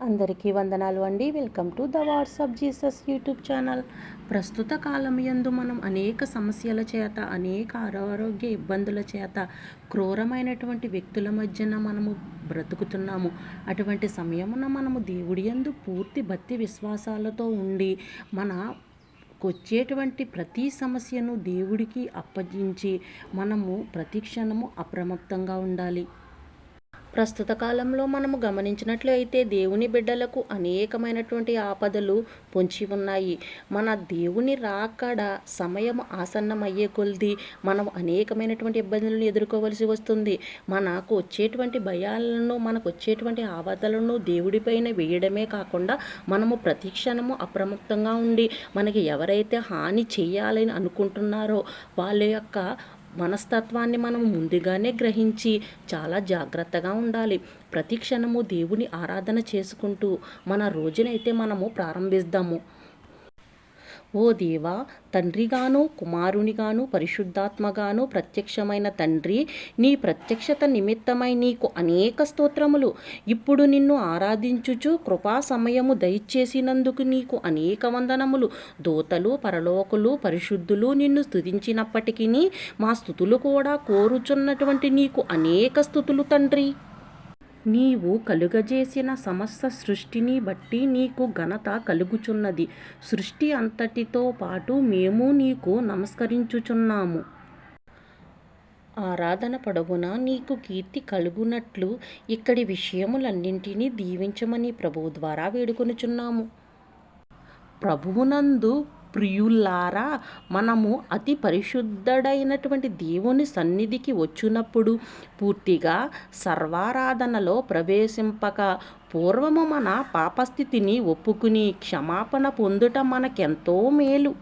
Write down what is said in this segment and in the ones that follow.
అందరికీ వందనాలు అండి. Welcome to the WhatsApp Jesus YouTube channel ప్రస్తుత కాలం యందు మనం అనేక సమస్యల చేత అనేక అనారోగ్య ఇబ్బందుల చేత క్రూరమైనటువంటి వ్యక్తుల మధ్యన మనము బ్రతుకుతున్నాము. అటువంటి సమయమున మనము దేవుడి యందు పూర్తి భక్తి విశ్వాసాలతో ఉండి మన వచ్చేటువంటి ప్రతి సమస్యను దేవుడికి అప్పగించి మనము ప్రతి క్షణము అప్రమత్తంగా ఉండాలి. ప్రస్తుత కాలంలో మనము గమనించినట్లయితే దేవుని బిడ్డలకు అనేకమైనటువంటి ఆపదలు పొంచి ఉన్నాయి. మన దేవుని రాకడ సమయం ఆసన్నమయ్యే కొలిది మనం అనేకమైనటువంటి ఇబ్బందులను ఎదుర్కోవలసి వస్తుంది. మనకు వచ్చేటువంటి భయాలను మనకు వచ్చేటువంటి ఆపదలను దేవుడిపైన వేయడమే కాకుండా మనము ప్రతిక్షణము అప్రమత్తంగా ఉండి మనకి ఎవరైతే హాని చేయాలని అనుకుంటున్నారో వాళ్ళ యొక్క మనస్తత్వాన్ని మనం ముందుగానే గ్రహించి చాలా జాగ్రత్తగా ఉండాలి. ప్రతి క్షణము దేవుని ఆరాధన చేసుకుంటూ మన రోజునైతే మనము ప్రారంభిద్దాము. ఓ దేవా తండ్రిగాను కుమారునిగాను పరిశుద్ధాత్మగాను ప్రత్యక్షమైన తండ్రి నీ ప్రత్యక్షత నిమిత్తమై నీకు అనేక స్తోత్రములు. ఇప్పుడు నిన్ను ఆరాధించుచు కృపా సమయము దయచేసినందుకు నీకు అనేక వందనములు. దూతలు పరలోకులు పరిశుద్ధులు నిన్ను స్థుతించినప్పటికీ మా స్థుతులు కూడా కోరుచున్నటువంటి నీకు అనేక స్థుతులు తండ్రి. నీవు కలుగజేసిన సమస్త సృష్టిని బట్టి నీకు ఘనత కలుగుచున్నది. సృష్టి అంతటితో పాటు మేము నీకు నమస్కరించుచున్నాము. ఆరాధన పొడవున నీకు కీర్తి కలుగునట్లు ఇక్కడి విషయములన్నింటినీ దీవించమని ప్రభువు ద్వారా వేడుకొనుచున్నాము. ప్రభువునందు ప్రియులారా మనము అతి పరిశుద్ధుడైనటువంటి దేవుని సన్నిధికి వచ్చినప్పుడు పూర్తిగా సర్వారాధనలో ప్రవేశింపక పూర్వము మన పాపస్థితిని ఒప్పుకుని క్షమాపణ పొందుట మనకెంతో మేలు.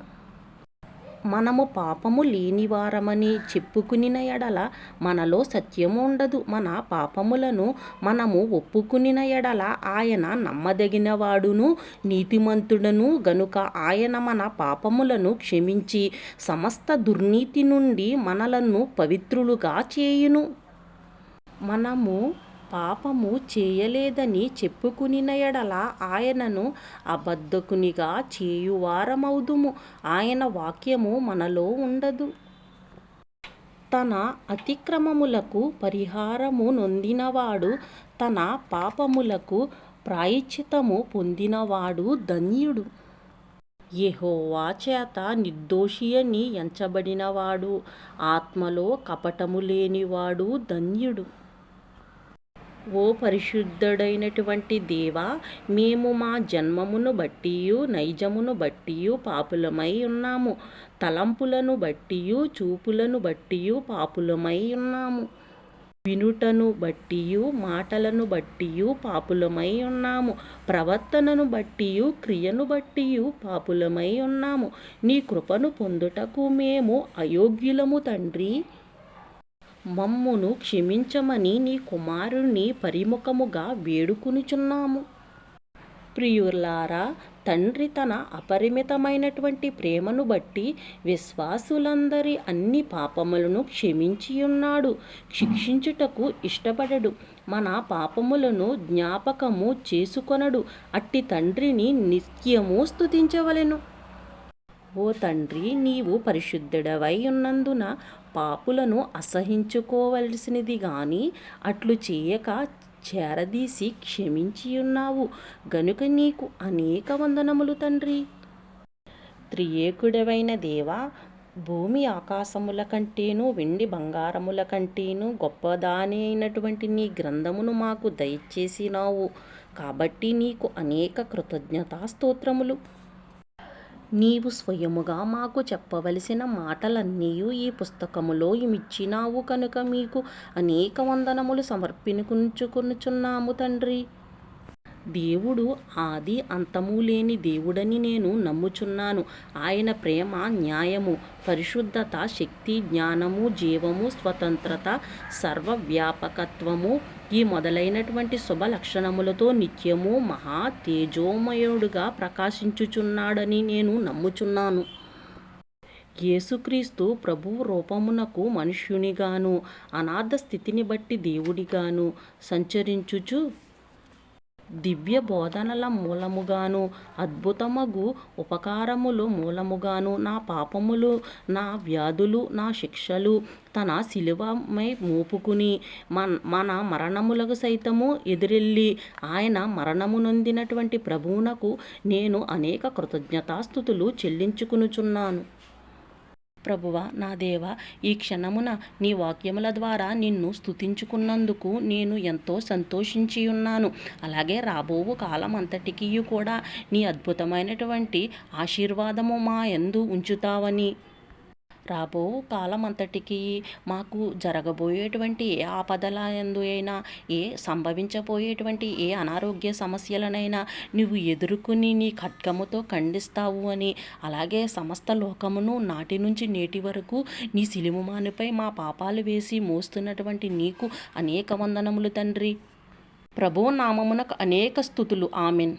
మనము పాపము లేనివారమని చెప్పుకునిన ఎడల మనలో సత్యము ఉండదు. మన పాపములను మనము ఒప్పుకునిన ఎడల ఆయన నమ్మదగినవాడును నీతిమంతుడను గనుక ఆయన మన పాపములను క్షమించి సమస్త దుర్నీతి నుండి మనలను పవిత్రులుగా చేయును. మనము పాపము చేయలేదని చెప్పుకునిన ఎడల ఆయనను అబద్ధకునిగా చేయువారమౌదుము. ఆయన వాక్యము మనలో ఉండదు. తన అతిక్రమములకు పరిహారము నొందినవాడు తన పాపములకు ప్రాయశ్చితము పొందినవాడు ధన్యుడు. యెహోవా చేత నిర్దోషి అని ఎంచబడినవాడు ఆత్మలో కపటము లేనివాడు ధన్యుడు. ఓ పరిశుద్ధుడైనటువంటి దేవా మేము మా జన్మమును బట్టియు నైజమును బట్టియు పాపులమై ఉన్నాము. తలంపులను బట్టియు చూపులను బట్టియు పాపులమై ఉన్నాము. వినుటను బట్టియు మాటలను బట్టియు పాపులమై ఉన్నాము. ప్రవర్తనను బట్టియు క్రియను బట్టియు పాపులమై ఉన్నాము. నీ కృపను పొందుటకు మేము అయోగ్యులము తండ్రి. మమ్మును క్షమించమని నీ కుమారుణ్ణి పరిముఖముగా వేడుకునుచున్నాము. ప్రియులారా తండ్రి తన అపరిమితమైనటువంటి ప్రేమను బట్టి విశ్వాసులందరి అన్ని పాపములను క్షమించియున్నాడు. శిక్షించుటకు ఇష్టపడడు. మన పాపములను జ్ఞాపకము చేసుకొనడు. అట్టి తండ్రిని నిత్యము స్తుతించవలెను. ఓ తండ్రి నీవు పరిశుద్ధుడవై ఉన్నందున పాపులను అసహించుకోవలసినది గాని అట్లు చేయక చేరదీసి క్షమించియున్నావు. గనుక నీకు అనేక వందనములు తండ్రి. త్రియేకుడవైన దేవా భూమి ఆకాశముల కంటేను వెండి బంగారముల కంటేను గొప్పదాని అయినటువంటి నీ గ్రంథమును మాకు దయచేసినావు. కాబట్టి నీకు అనేక కృతజ్ఞతాస్తోత్రములు. నీవు స్వయముగా మాకు చెప్పవలసిన మాటలన్నీ ఈ పుస్తకములో ఇమిచ్చినావు కనుక మీకు అనేక వందనములు సమర్పించుకొనుచున్నాము తండ్రి. దేవుడు ఆది అంతము లేని దేవుడని నేను నమ్ముచున్నాను. ఆయన ప్రేమ న్యాయము పరిశుద్ధత శక్తి జ్ఞానము జీవము స్వతంత్రత సర్వవ్యాపకత్వము. ఈ మొదలైనటువంటి శుభ లక్షణములతో నిత్యము మహా తేజోమయుడుగా ప్రకాశించుచున్నాడని నేను నమ్ముచున్నాను. యేసుక్రీస్తు ప్రభు రూపమునకు మనుష్యునిగాను అనాథ స్థితిని బట్టి దేవుడిగాను సంచరించుచు దివ్య బోధనల మూలముగాను అద్భుతమగు ఉపకారములు మూలముగాను నా పాపములు నా వ్యాధులు నా శిక్షలు తన శిలువమై మోపుకుని మన మన మరణములకు సైతము ఎదురెళ్ళి ఆయన మరణము నొందినటువంటి ప్రభువునకు నేను అనేక కృతజ్ఞతాస్థుతులు చెల్లించుకునుచున్నాను. ప్రభువ నా దేవ ఈ క్షణమున నీ వాక్యముల ద్వారా నిన్ను స్తుతించుకున్నందుకు నేను ఎంతో సంతోషించి ఉన్నాను. అలాగే రాబోవు కాలం అంతటికీ కూడా నీ అద్భుతమైనటువంటి ఆశీర్వాదము మా యందు ఉంచుతావని రాబో కాలం అంతటికి మాకు జరగబోయేటువంటి ఏ ఆపదల ఎందు అయినా ఏ సంభవించబోయేటువంటి ఏ అనారోగ్య సమస్యలనైనా నువ్వు ఎదుర్కొని నీ ఖడ్గముతో ఖండిస్తావు అని అలాగే సమస్త లోకమును నాటి నుంచి నేటి వరకు నీ సిలువమానుపై మా పాపాలు వేసి మోస్తున్నటువంటి నీకు అనేక వందనములు తండ్రి. ప్రభు నామమునకు అనేక స్థుతులు. ఆమెన్.